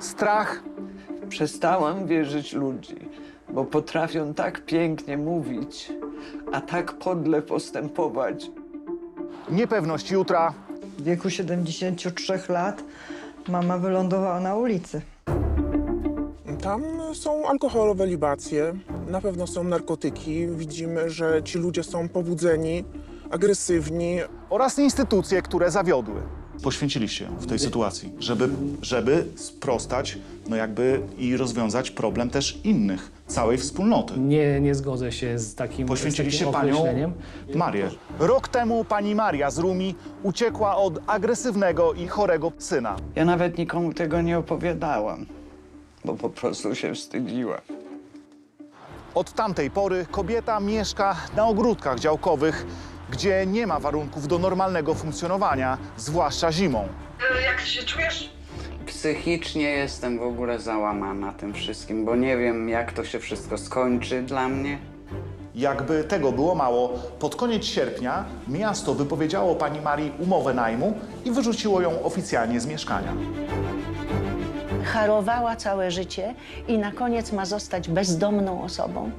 strach. Przestałam wierzyć ludzi, bo potrafią tak pięknie mówić, a tak podle postępować. Niepewność jutra, W wieku 73 lat mama wylądowała na ulicy. Tam są alkoholowe libacje, na pewno są narkotyki. Widzimy, że ci ludzie są pobudzeni, agresywni. oraz instytucje, które zawiodły. Poświęciliście w tej sytuacji, żeby, żeby sprostać, no jakby i rozwiązać problem też innych, całej wspólnoty. Nie, nie zgodzę się z takim, z Poświęciliście takim panią określeniem. Marię. Rok temu pani Maria z Rumi uciekła od agresywnego i chorego syna. Ja nawet nikomu tego nie opowiadałam, bo po prostu się wstydziła. Od tamtej pory kobieta mieszka na ogródkach działkowych, gdzie nie ma warunków do normalnego funkcjonowania, zwłaszcza zimą. Psychicznie jestem w ogóle załamana tym wszystkim, bo nie wiem, jak to się wszystko skończy dla mnie. Jakby tego było mało, pod koniec sierpnia miasto wypowiedziało pani Marii umowę najmu i wyrzuciło ją oficjalnie z mieszkania. Harowała całe życie i na koniec ma zostać bezdomną osobą.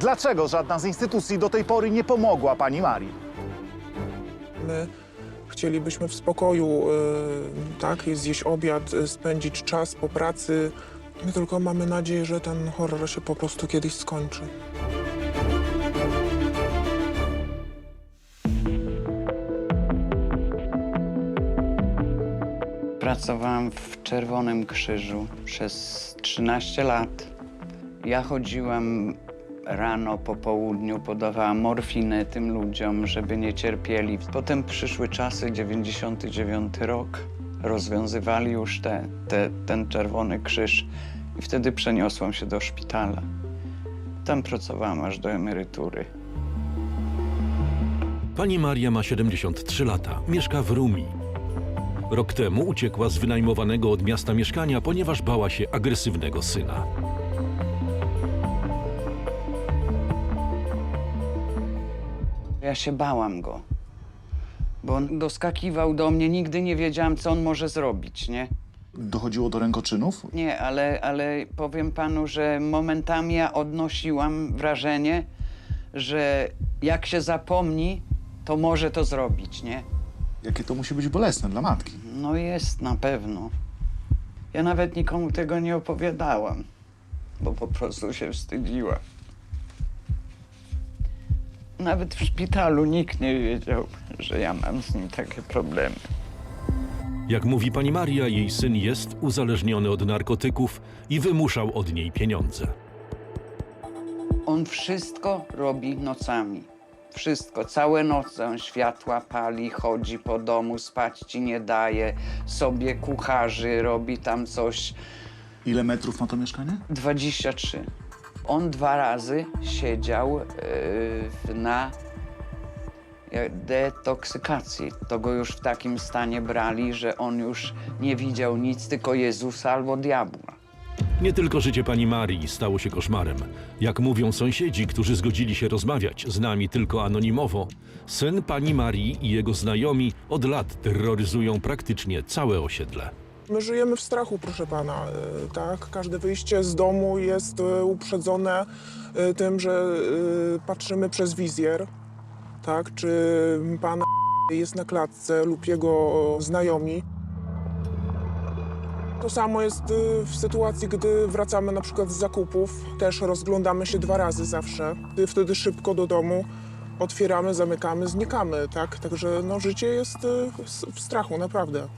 Dlaczego żadna z instytucji do tej pory nie pomogła pani Marii? My chcielibyśmy w spokoju, y, tak, zjeść obiad, spędzić czas po pracy. My tylko mamy nadzieję, że ten horror się po prostu kiedyś skończy. Pracowałam w Czerwonym Krzyżu przez 13 lat. Ja chodziłam rano, po południu, podawałam morfinę tym ludziom, żeby nie cierpieli. Potem przyszły czasy, 99 rok. Rozwiązywali już te, te, ten Czerwony Krzyż i wtedy przeniosłam się do szpitala. Tam pracowałam aż do emerytury. Pani Maria ma 73 lata, mieszka w Rumi. Rok temu uciekła z wynajmowanego od miasta mieszkania, ponieważ bała się agresywnego syna. Ja się bałam go, bo on doskakiwał do mnie, nigdy nie wiedziałam, co on może zrobić, nie? Dochodziło do rękoczynów? Nie, ale, ale powiem panu, że momentami ja odnosiłam wrażenie, że jak się zapomni, to może to zrobić, nie? Jakie to musi być bolesne dla matki. No jest na pewno. Ja nawet nikomu tego nie opowiadałam, bo po prostu się wstydziła. Nawet w szpitalu nikt nie wiedział, że ja mam z nim takie problemy. Jak mówi pani Maria, jej syn jest uzależniony od narkotyków i wymuszał od niej pieniądze. On wszystko robi nocami. Wszystko, całe noce on światła pali, chodzi po domu, spać ci nie daje, sobie kucharzy, robi tam coś. Ile metrów ma to mieszkanie? 23. On dwa razy siedział yy, na detoksykacji. To go już w takim stanie brali, że on już nie widział nic, tylko Jezusa albo diabła. Nie tylko życie pani Marii stało się koszmarem. Jak mówią sąsiedzi, którzy zgodzili się rozmawiać z nami tylko anonimowo, syn pani Marii i jego znajomi od lat terroryzują praktycznie całe osiedle. My żyjemy w strachu, proszę pana, y, tak? Każde wyjście z domu jest y, uprzedzone y, tym, że patrzymy przez wizjer, tak? Czy pan jest na klatce lub jego znajomi. To samo jest w sytuacji, gdy wracamy na przykład z zakupów. Też rozglądamy się dwa razy zawsze. Wtedy szybko do domu otwieramy, zamykamy, znikamy, tak? Także no, życie jest w strachu, naprawdę.